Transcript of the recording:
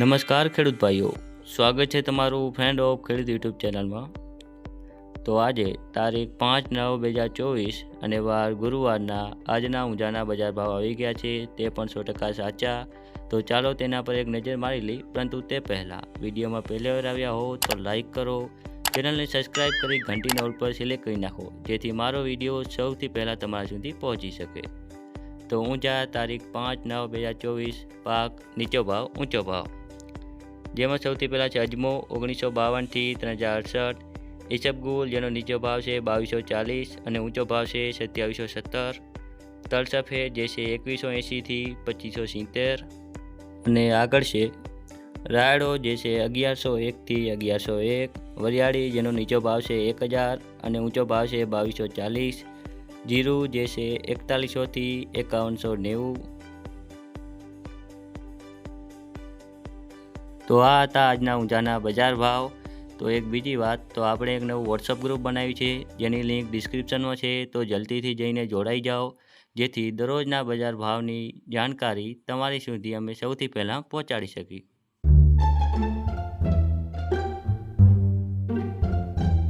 નમસ્કાર ખેડૂત ભાઈઓ. સ્વાગત છે તમારું ફ્રેન્ડ ઓફ ખેડૂત યુટ્યુબ ચેનલમાં. તો આજે તારીખ પાંચ નવ બે હજાર ચોવીસ અને વાર ગુરુવારના આજના ઊંઝાના બજાર ભાવ આવી ગયા છે, તે પણ સો ટકા સાચા. તો ચાલો તેના પર એક નજર મારી લઈ, પરંતુ તે પહેલાં વિડીયોમાં પહેલી વાર આવ્યા હો તો લાઇક કરો, ચેનલને સબસ્ક્રાઈબ કરી ઘંટીના ઉપર પર સિલેક્ટ કરી નાખો, જેથી મારો વીડિયો સૌથી પહેલાં તમારા સુધી પહોંચી શકે. તો ઊંઝા તારીખ પાંચ નવ બે હજાર ચોવીસ, પાક નીચો ભાવ, ઊંચો ભાવ. જેમાં સૌથી પહેલાં છે અજમો, ઓગણીસો બાવનથી ત્રણ હજાર અડસઠ. ઈસબગુલ જેનો નીચો ભાવ છે બાવીસો ચાલીસ અને ઊંચો ભાવ છે સત્યાવીસો સત્તર. તલ સફેદ જે છે એકવીસો એંશીથી પચીસો સિત્તેર. અને આગળ છે રાયડો જે છે અગિયારસો એકથી અગિયારસો એક. વરિયાળી, જેનો નીચો ભાવ છે એક હજાર અને ઊંચો ભાવ છે બાવીસો ચાલીસ. જીરું જે છે એકતાલીસોથી એકાવનસો નેવું. તો આ હતા આજના ઊંઝાના બજાર ભાવ. તો એક બીજી વાત, તો આપણે એક નવું વોટ્સઅપ ગ્રુપ બનાવ્યું છે, જેની લિંક ડિસ્ક્રિપ્શનમાં છે, તો જલ્દીથી જઈને જોડાઈ જાઓ, જેથી દરરોજના બજાર ભાવની જાણકારી તમારી સુધી અમે સૌથી પહેલાં પહોંચાડી શકીએ.